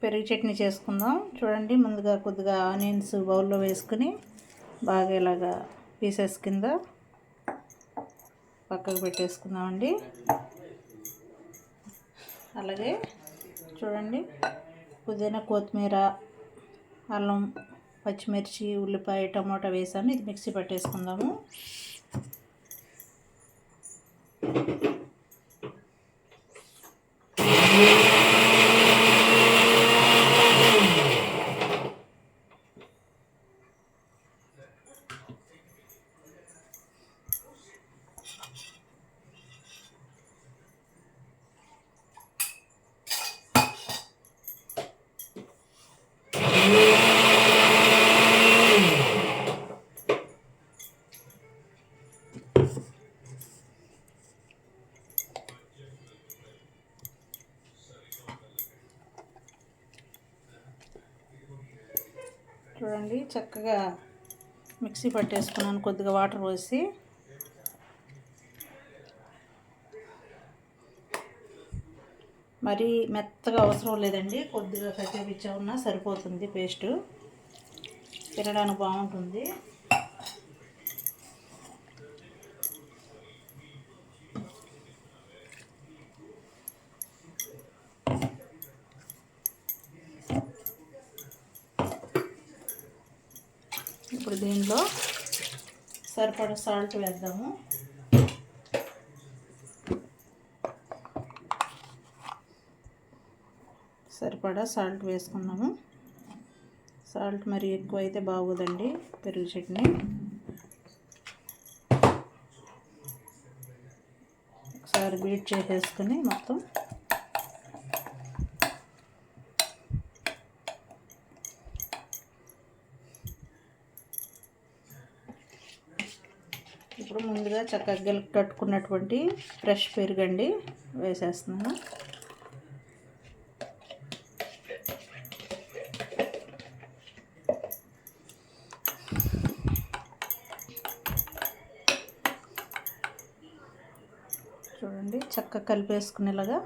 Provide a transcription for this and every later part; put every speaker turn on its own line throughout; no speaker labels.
పెరుగు చట్నీ చేసుకుందాం. చూడండి ముందుగా కొద్దిగా ఆనియన్స్ బౌల్లో వేసుకుని బాగా ఇలాగా పీసెస్ కింద పక్కకు పెట్టేసుకుందామండి. అలాగే చూడండి పుదీనా కొత్తిమీర అల్లం పచ్చిమిర్చి ఉల్లిపాయ టమాటా వేసాను. ఇది మిక్సీ పట్టేసుకుందాము. చూడండి చక్కగా మిక్సీ పట్టేసుకున్నాను కొద్దిగా వాటర్ పోసి. మరీ మెత్తగా అవసరం లేదండి కొద్దిగా కచ్చపిచ్చా ఉన్నా సరిపోతుంది పేస్టు. తినడానికి బాగుంటుంది. ఇప్పుడు దీనిలో సరిపడ సాల్ట్ వేద్దాము. సరిపడా సాల్ట్ వేసుకున్నాము. సాల్ట్ మరి ఎక్కువ అయితే బాగోదండి పెరుగు చట్నీ. ఒకసారి బీట్ చేసేసుకుని మొత్తం ఇప్పుడు ముందుగా చక్కగా కట్టుకున్నటువంటి ఫ్రెష్ పెరుగండి వేసేస్తున్నాను. చూడండి చక్కగా కలిపేసుకునేలాగా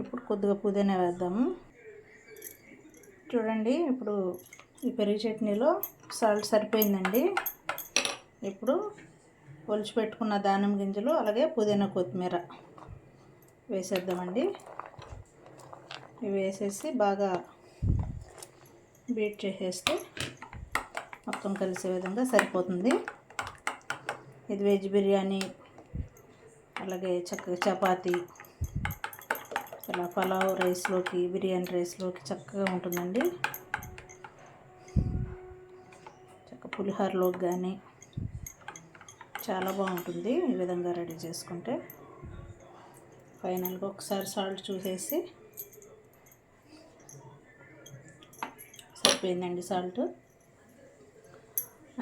ఇప్పుడు కొద్దిగా పుదీనా వేద్దాము. చూడండి ఇప్పుడు ఈ పెరుగు చట్నీలో సాల్ట్ సరిపోయిందండి. ఇప్పుడు ఒలిచి పెట్టుకున్న దానిమ్మ గింజలు అలాగే పుదీనా కొత్తిమీర వేసేద్దామండి. ఇవి వేసేసి బాగా బీట్ చేసేస్తే మొత్తం కలిసే విధంగా సరిపోతుంది. ఇది వెజ్ బిర్యానీ అలాగే చక్కగా చపాతీ ఇలా పలావ్ రైస్లోకి బిర్యానీ రైస్లోకి చక్కగా ఉంటుందండి. పులిహోరలోకి కానీ చాలా బాగుంటుంది. ఈ విధంగా రెడీ చేసుకుంటే ఫైనల్గా ఒకసారి సాల్ట్ చూసేసి సరిపోయిందండి సాల్ట్.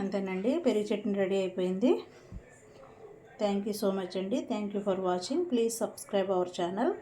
అంతేనండి పెరుగు చట్నీ రెడీ అయిపోయింది. థ్యాంక్ యూ సో మచ్ అండి. Thank you for watching. Please subscribe our channel.